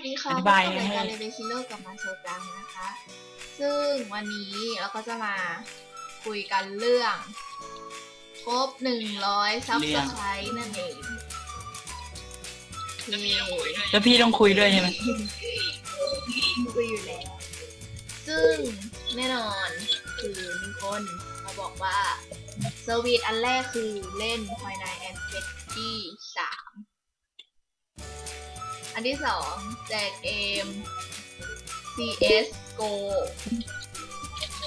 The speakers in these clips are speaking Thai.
วัสดีค่ะอธิบายพบกับรายการให้เรเบคิโลกับมาโซจังนะคะ ซึ่งวันนี้เราก็จะมาคุยกันเรื่องครบหนึ่งร้อยซับสไครต์นั่นเองเย้แล้วพี่ต้องคุยด้วยใช่ไหมคุยอยู่แล้ว ซึ่งแน่นอนคือมีคนมาบอกว่าเซอร์วิสอันแรกคือเล่น f i n a l and p e t ที่สามอั นที่สองแจกเกม CS GO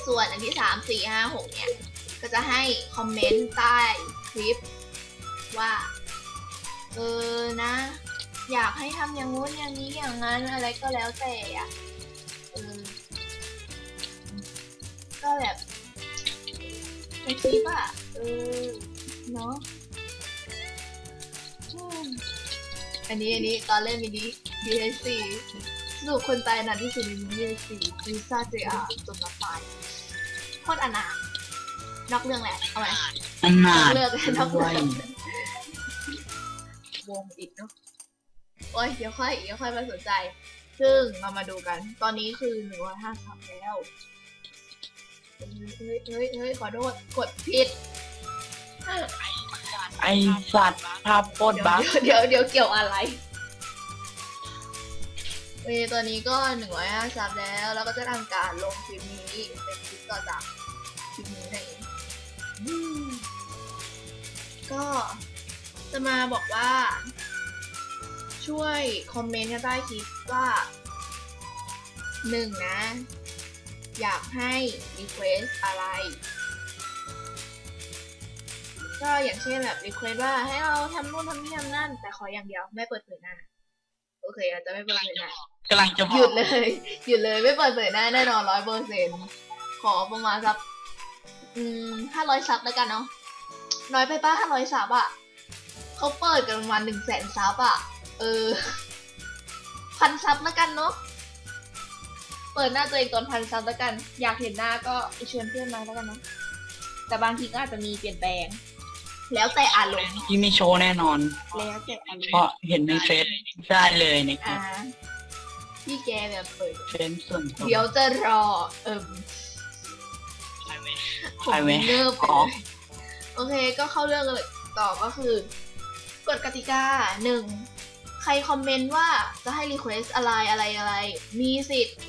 ส่วนอันที่สามสี่ห้าหกเนี่ย ก็จะให้คอมเมนต์ใต้คลิปว่า เออนะ อยากให้ทำอย่างงู้นอย่างนี้อย่างนั้นอะไรก็แล้วแต่อะออก็แบบในคลิปอะเออเนาะ อืมอันนี้อันนี้ตอนเล่นมินิ DSC สรุปคนตายนานที่สุดในมินิ DSC ลิซ่าเจอาจมน้ำตายโคตรอนาถนอกเรื่องแหละเอาไหมอันนาดเลิกนอกด้วยเรื่องวงอีกเนาะโอ้ยเดี๋ยวค่อยเดี๋ยวค่อยมาสนใจ ซึ่งเรามาดูกัน ตอนนี้คือหนึ่งร้อยห้าสิบแล้ว เฮ้ยเฮ้ยเฮ้ยขอโทษกดผิด ไอสัตว์ภาพโคตรบั๊กเดี๋ยวเดี๋ยวเกี่ยวอะไรเว้ยตอนนี้ก็หนึ่งร้อยห้าซับแล้ว แล้วก็จะทำการลงคลิปนี้เป็นคลิปต่อจากคลิปนี้นั่นก็จะมาบอกว่า ช่วยคอมเมนต์กันใต้คลิปว่าหนึ่งนะ อยากให้ request อะไร ก็อย่างเช่นแบบ request ว่าให้เราทำนู่นทำนี่ทำนั่น แต่ขออย่างเดียวไม่เปิดเผยหน้า โอเคอาจจะไม่เปิดเผยหน้ากำลังจะบหอยุกดเลย หยุดเลยไม่เปิดเผยหน้าแน่นอนร้อยเปอร์เซ็นขอประมาณสักอืมห้าร้อยซับแล้วกันเนาะน้อยไปป้าห้าร้อยซับอะเขาเปิดกันประมาณหนึ่งแสนซับอะเออพันซับแล้วกันเนาะเปิดหน้าตัวเองตอนพันซับแล้วกัน อยากเห็นหน้าก็เชิญเพื่อนมาแล้วกันเนาะแต่บางทีก็อาจจะมีเปลี่ยนแปลง แล้วแต่อารมณ์พี่ไม่โชว์แน่นอน แล้วแต่อารมเพราะณ์เห็นในเฟซได้เลยในคลิอ่าปพี่แกแบบเปิด เฟซส่วนตัว เดี๋ยวจะรอ เอิมใครผไหมมเนิบไปอ๋อเลยโอเค ก็เข้าเรื่องกันเลยต่อก็คือกฎกติกาหนึ่งใครคอมเมนต์ว่าจะให้รีเควสอะไรอะไรอะไร มีสิทธิ์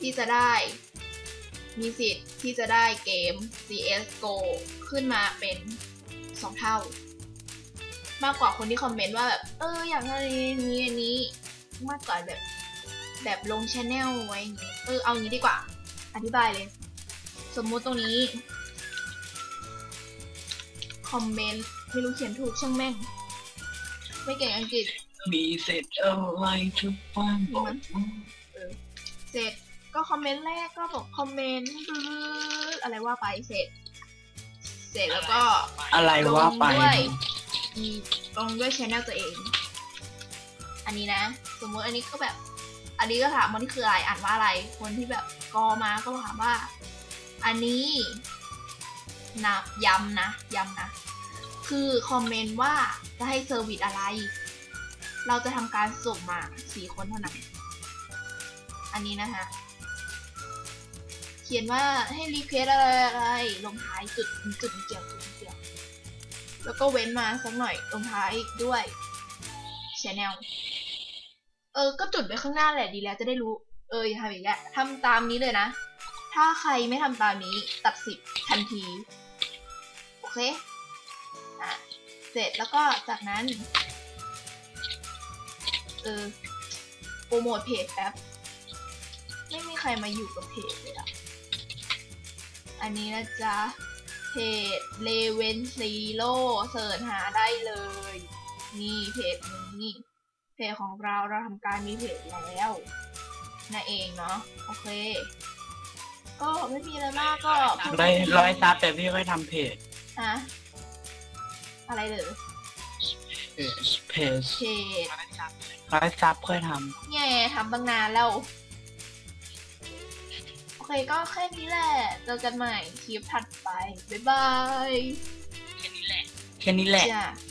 ที่จะได้ มีสิทธิ์ที่จะได้เกม CSGO ขึ้นมาเป็น สองเท่า มากกว่าคนที่คอมเมนต์ว่าแบบเอออยากอะไรนี้อันนี้มากกว่าแบบแบบลงชแนลไว้อย่างงี้เออเอางี้ดีกว่า อธิบายเลย สมมุติตรงนี้คอมเมนต์ไม่รู้เขียนถูกช่างแม่ง ไม่เก่งอังกฤษมีเสร็จอะไรทุกวันบอกเสร็จก็คอมเมนต์แรกก็บอกคอมเมนต์บลืดอะไรว่าไปเสร็จ เสร็จแล้วก็อะไรว่าไปลงด้วยอีลงด้วยชแนลตัวเอง อันนี้นะ สมมติอันนี้ก็แบบ อันนี้ก็ถามว่านี่คืออะไรอ่านว่าอะไร คนที่แบบกอมาก็ถามว่า อันนี้นะย้ำนะย้ำนะ คือคอมเมนต์ว่าจะให้เซอร์วิสอะไร เราจะทำการสุ่มมาสี่คนเท่านั้น อันนี้นะฮะเขียนว่าให้รีเควสอะไรอะไรลงท้ายจุดจุดเกี่ยวจุดเกี่ยว แล้วก็เว้นมาสักหน่อยลงท้ายด้วยชแนลเออ ก็จุดไว้ข้างหน้าแหละดีแล้วจะได้รู้ เอออย่าทำอีกแล้วทำตามนี้เลยนะ ถ้าใครไม่ทำตามนี้ตัดสิบทันที โอเค อะ เสร็จแล้วก็จากนั้น เออ โปรโมทเพจแป๊บ ไม่มีใครมาอยู่กับเพจเลยอะ อันนี้นะจ๊ะเพจเลเวนซีโร่เสิร์ชหาได้เลย นี่เพจนี้ เพจของเราเราทำการมีเพจแล้วนั่นเองเนาะโอเค ก็ไม่มีอะไรมากก็พูดร้อยร้อยซับแต่พี่ค่อยทำเพจฮะอะไรเหรอเพจเพจเพจร้อยซับค่อยทแง่ทำตั้งนานแล้วโอ เคก็แค่นี้แหละ เจอกันใหม่คลิปถัดไป บ๊ายบายำแค่นี้แหละจ้ะ